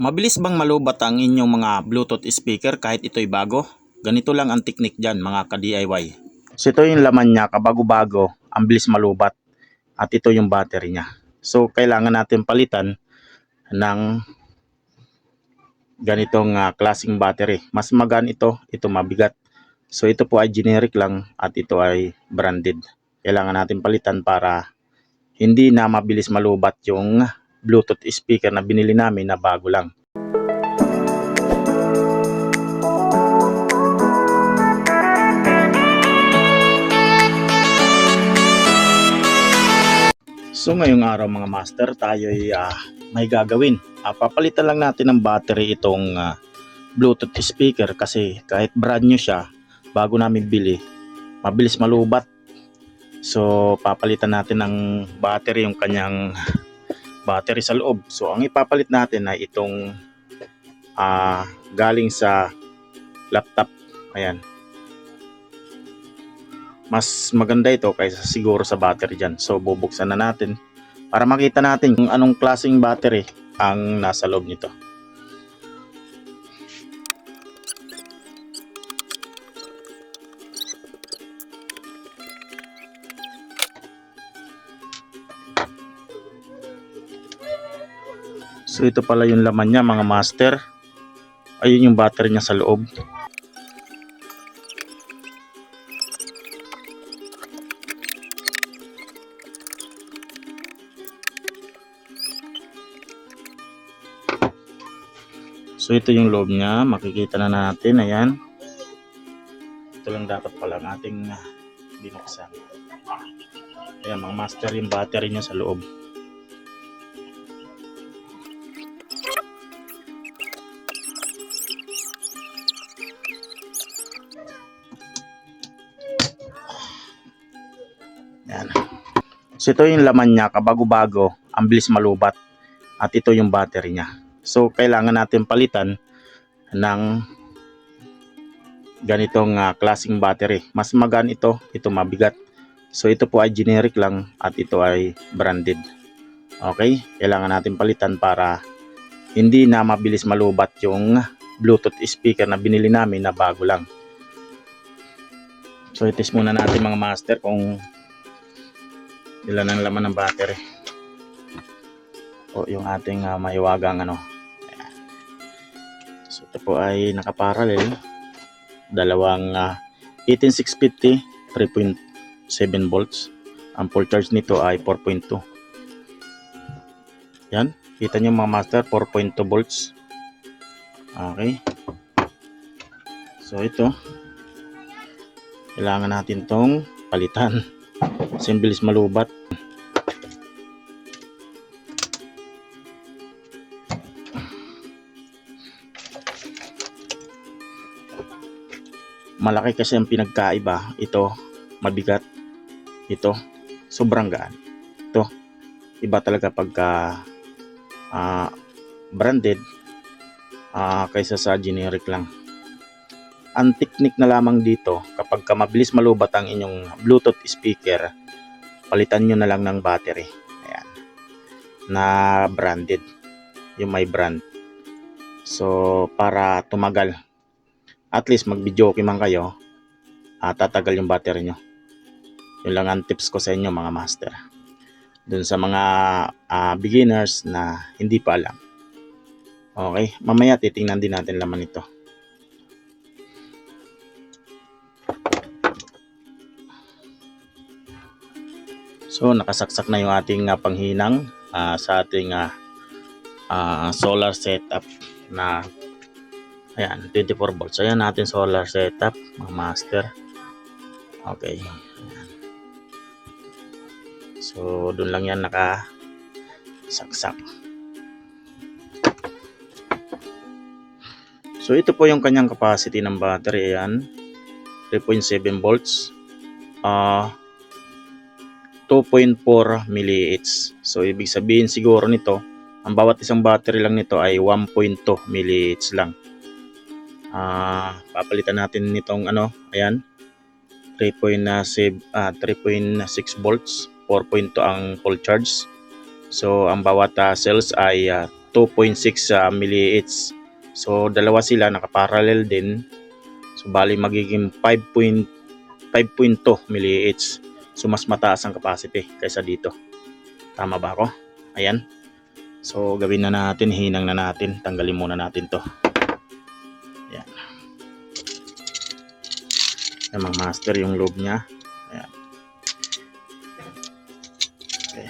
Mabilis bang malubat ang inyong mga Bluetooth speaker kahit ito'y bago? Ganito lang ang teknik dyan mga ka-DIY. So ito yung laman niya, kabago-bago, ang bilis malubat. At ito yung battery niya. So kailangan natin palitan ng ganitong ah, klaseng battery. Mas magaan ito, ito mabigat. So ito po ay generic lang at ito ay branded. Kailangan natin palitan para hindi na mabilis malubat yung Bluetooth speaker na binili namin na bago lang. So ngayong araw mga master, tayo ay ah, may gagawin. Ah, papalitan lang natin ng battery itong ah, Bluetooth speaker kasi kahit brand new siya, bago namin bili, mabilis malubat. So papalitan natin ng battery yung kanyang battery sa loob. So ang ipapalit natin ay itong ah, galing sa laptop. Ayan. Mas maganda ito kaysa siguro sa battery dyan. So bubuksan na natin para makita natin kung anong klaseng battery ang nasa loob nito. So ito pala yung laman niya mga master. Ayun yung battery niya sa loob. So ito yung loob niya, makikita na natin, ayan. Ito lang dapat pala ang ating ah, binuksan. Ayan, mga master yung battery niya sa loob. So ito yung laman niya, kabago-bago, ang bilis malubat. At ito yung battery niya. So kailangan natin palitan ng ganitong ah, klaseng battery. Mas magaan ito, ito mabigat. So ito po ay generic lang at ito ay branded. Okay, kailangan natin palitan para hindi na mabilis malubat yung Bluetooth speaker na binili namin na bago lang. So itis muna natin mga master kung ilan ang laman ng battery. O yung ating ah, maiwagang ano, So ito po ay nakaparallel. Dalawang ah, 18650 3.7 volts. Ang full charge nito ay 4.2. Yan. Kita nyo mga master 4.2 volts. Okay. So ito. Kailangan natin tong palitan. Kasi ang bilis malubat. malaki kasi ang pinagkaiba. Ito mabigat. Ito sobrang gaan. Ito iba talaga pagka ah, branded ah, kaysa sa generic lang ang technique na lamang dito kapag ka mabilis malubat ang inyong bluetooth speaker palitan nyo na lang ng battery ayan na branded yung may brand so para tumagal at least mag-video okay man kayo, at tatagal yung battery nyo. Yun lang ang tips ko sa inyo mga master. Dun sa mga ah, beginners na hindi pa alam. Okay, mamaya titingnan din natin laman ito. So nakasaksak na yung ating ah, panghinang ah, sa ating ah, ah, solar setup na Ayan, 24 volts. Ayan natin solar setup, mga master. Okay. So, doon lang yan naka saksak. So, ito po yung kanyang capacity ng battery. Ayan. 3.7 volts. Ah, 2.4 mAh. So, ibig sabihin siguro nito, ang bawat isang battery lang nito ay 1.2 mAh lang ah papalitan natin nitong ano ayan 3.6 ah, 3.6 volts 4.2 ang full charge so ang bawat ah, cells ay ah, 2.6 uh, milliamps. So dalawa sila nakaparallel din. So bali magiging 5.5.2 milliamps. So mas mataas ang capacity kaysa dito. Tama ba ako? Ayan. So gawin na natin, hinang na natin. Tanggalin muna natin to. Ayan. Ayan master yung loob niya. Ayan. Okay.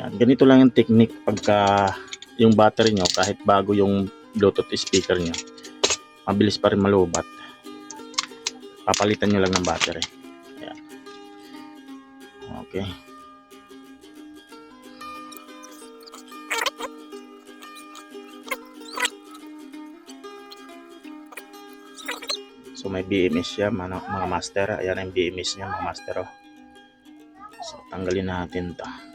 Ayan. Ganito lang yung technique pagka yung battery nyo kahit bago yung bluetooth speaker nyo mabilis pa rin malubat papalitan nyo lang ng battery Ayan. okay so may BMS siya mga, master ayan ang BMS niya mga master oh. so tanggalin natin to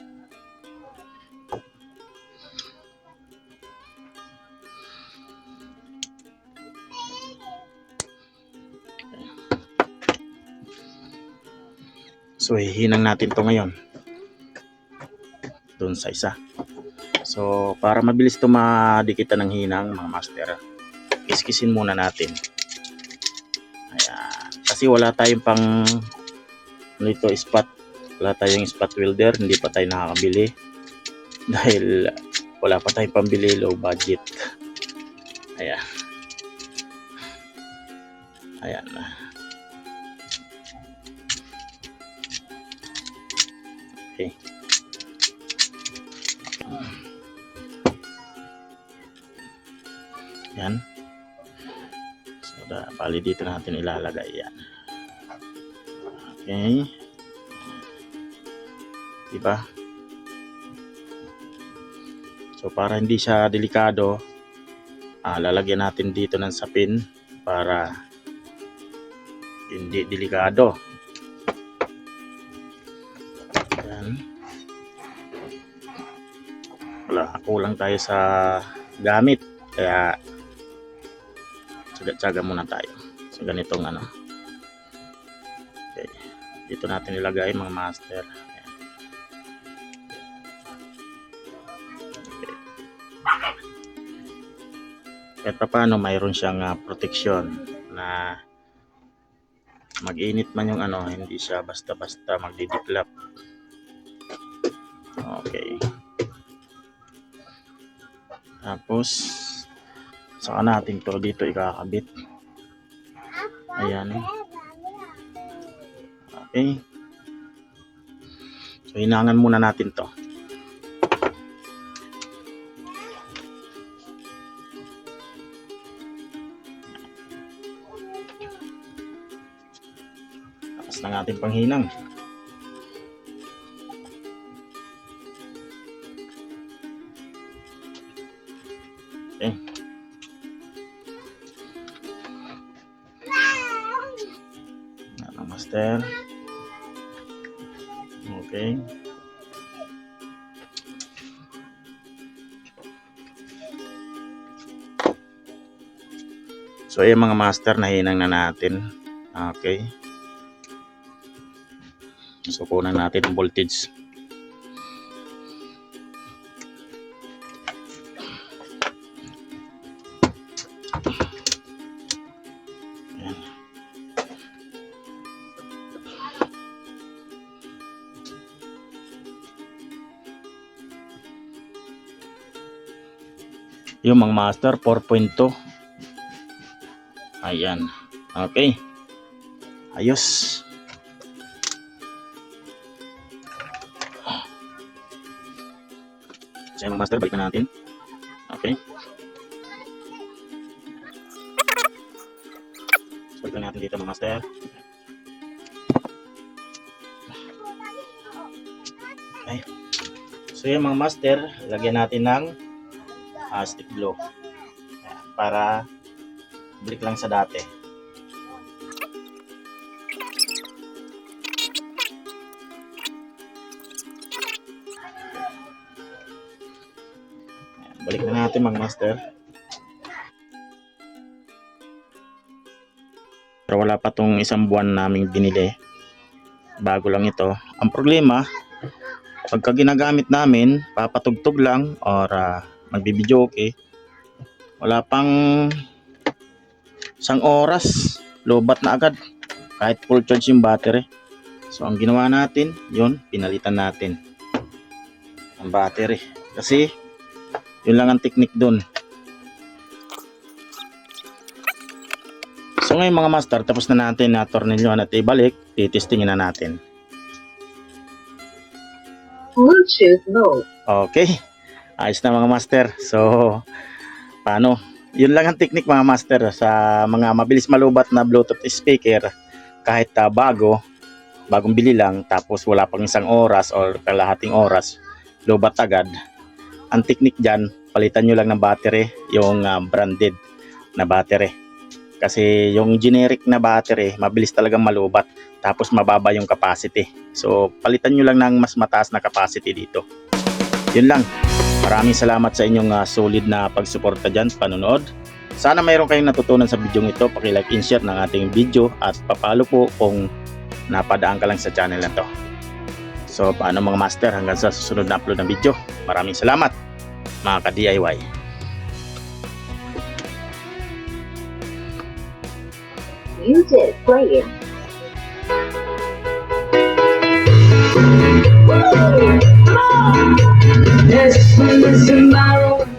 So, hihinang natin to ngayon. Doon sa isa. So, para mabilis to madikitan ng hinang, mga master, kiskisin muna natin. Ayan. Kasi wala tayong pang, ano ito, spot. Wala tayong spot welder. Hindi pa tayo nakakabili. Dahil wala pa tayong pambili, low budget. Ayan. Ayan. Okay. Yan. So, da, bali dito natin ilalagay yan. Okay. Diba? So, para hindi siya delikado, ah, lalagyan natin dito ng sapin para hindi delikado. Wala, kulang tayo sa gamit. Kaya, tsaga-tsaga muna tayo. Sa ganitong ano. Okay. Dito natin ilagay mga master. Ayan. Kahit pa paano, mayroon siyang ah, protection na mag-init man yung ano, hindi siya basta-basta magdidiklap. Okay. Tapos, saka natin to dito ikakabit. Ayan. Okay. So, hinangan muna natin to. Tapos ng ating panghinang. Master. Okay. So, ayan mga master, nahinang na natin. Okay. So, kunan natin ang voltage. Yung mga master 4.2. Ayan. Okay. Ayos. So, yung mga master, balik na natin. Okay. So, balik na natin dito mga master. Okay. So, yung mga master, lagyan natin ng uh, stick glue. Para balik lang sa dati. Ayan, Balik na natin mga master. Pero wala pa tong isang buwan naming binili. Bago lang ito. Ang problema, Pagka ginagamit namin, papatugtog lang or uh, magbibideo okay. Wala pang isang oras, lobat na agad kahit full charge yung battery. So ang ginawa natin, yun, pinalitan natin ang battery. Kasi yun lang ang technique doon. So ngayon mga master, tapos na natin na tornilyohan at ibalik, titestingin na natin. Bluetooth mode. Okay. Ayos na mga master. So, paano? Yun lang ang technique mga master sa mga mabilis malubat na Bluetooth speaker kahit ah, bago, bagong bili lang tapos wala pang isang oras or kalahating oras, lubat agad. Ang technique dyan, palitan nyo lang ng battery, yung ah, branded na battery. Kasi yung generic na battery, mabilis talagang malubat tapos mababa yung capacity. So, palitan nyo lang ng mas mataas na capacity dito. Yun lang. Maraming salamat sa inyong ah, solid na pagsuporta dyan, panonood. Sana mayroon kayong natutunan sa video ito. Pakilike and share ng ating video at papalo po kung napadaan ka lang sa channel na to. So, paano mga master hanggang sa susunod na upload ng video. Maraming salamat mga ka-DIY. Music playing. Yes, we listen, Barrow.